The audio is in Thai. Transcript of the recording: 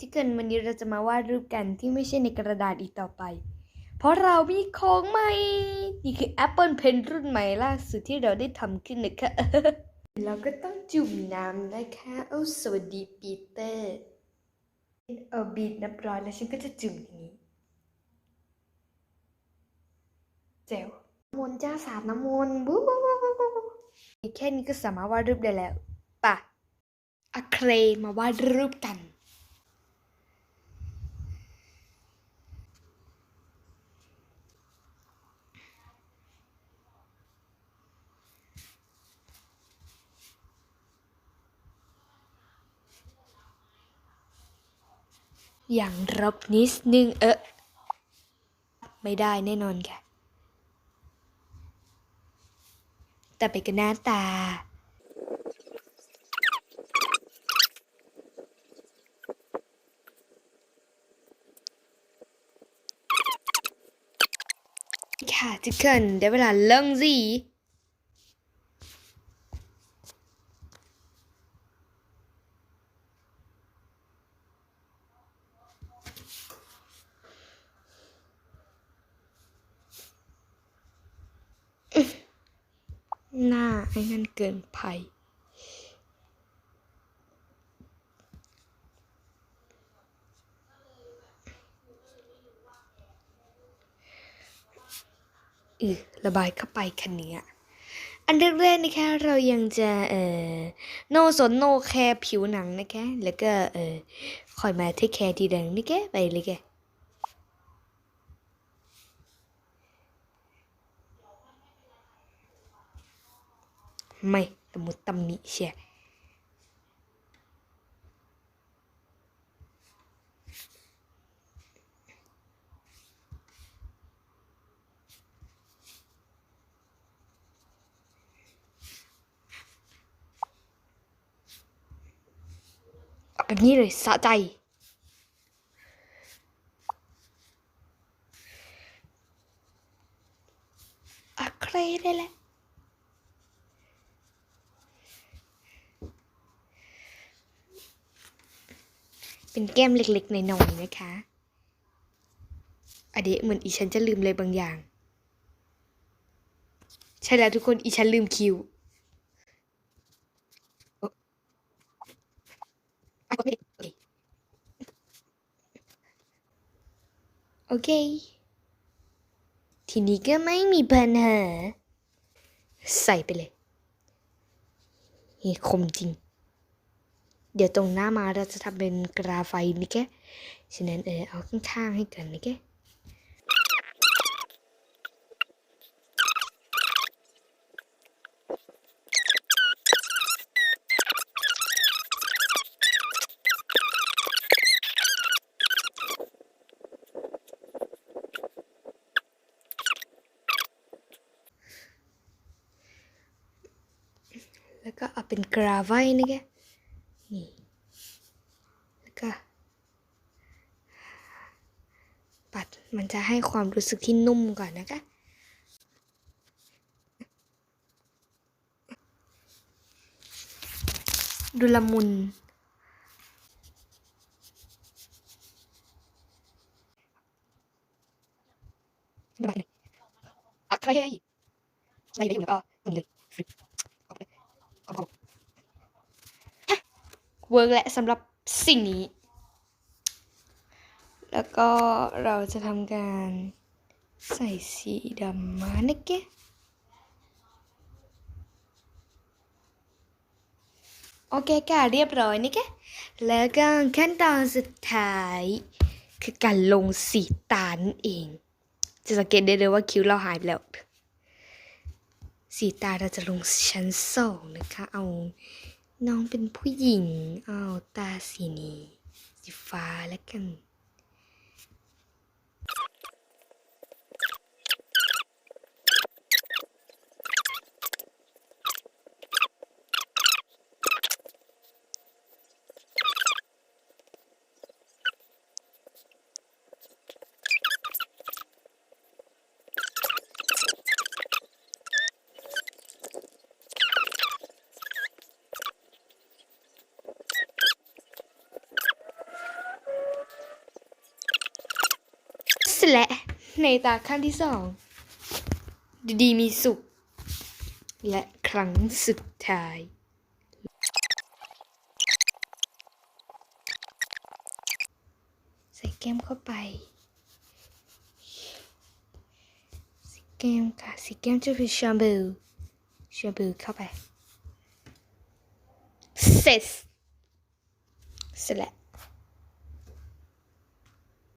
ที่เกินวันนี้เราจะมาวาดรูปกันที่ไม่ใช่ในกระดาษอีกต่อไป เพราะเรามีของใหม่ นี่คือ Apple Pen รุ่นใหม่ล่าสุดที่เราได้ทำขึ้นนะคะ เราก็ต้องจุ่มน้ำนะคะโอ้สวัสดีปีเตอร์เอาบีดนับร้อยแล้วฉันก็จะจุ่มอย่างนี้เจ๋วน้ำมนต์จ้าสาดน้ำมนต์บู๊แค่นี้ก็สามารถวาดรูปได้แล้วป่ะอะเครมาวาดรูปกัน อย่างรบนิดนึงเออไม่ได้แน่นอนค่ะ แต่ไปกันหน้าตา ค่ะทุกคนได้เวลาเริ่มสิ หน้าไอ้นั่นเกินไปอือระบายเข้าไปคันนี้อะอันแรกๆนะคะเรายังจะเอ่อโนสนโนแคร์ผิวหนังนะคะแล้วก็เอ่อคอยมาเทคแคร์ทีหลังนี่แกไปเลยแก ไม่ตมุดตำหนิเชียเอาแบบนี้เลยสะใจอะเครได้แหละ เป็นแก้มเล็กๆในนอยนะคะอเดะเหมือนอีฉันจะลืมเลยบางอย่าง ใช่แล้วทุกคนอีฉันลืมคิวโอเคโอเคทีนี้ก็ไม่มีปัญหาใส่ไปเลยเฮ้คมจริง เดี๋ยวตรงหน้ามาเราจะทำเป็นกราไฟนี่แกฉะนั้นเออเอาข้างๆให้กันนี่แกแล้วก็เอาเป็นกราไฟนี่แก นี่แล้วก็ปัดมันจะให้ความรู้สึกที่นุ่มก่อนนะคะดูละมุนระบายเลยอักใครให้ใส่ไปอยู่แล้วก็มันเลยฟริปออกไปออกไป เวิร์กและสำหรับสิ่งนี้ แล้วก็เราจะทำการใส่สีดำมานะแกโอเคค่ะเรียบร้อยนี่แกแล้วก็ขั้นตอนสุดท้าย คือการลงสีตานั่นเอง จะสังเกตได้เลยว่าคิ้วเราหายไปแล้วสีตาเราจะลงชั้นสองนะคะ เอา น้องเป็นผู้หญิง เอาตาสีนี้สีฟ้าแล้วกัน แล้วในตาขั้นที่สองดีมีสุข และครั้งสุดท้าย ใส่แก้มเข้าไปสีแก้มค่ะสีแก้มจะเป็นแชมพูแชมพูเข้าไปเสร็จเสร็จแล้ว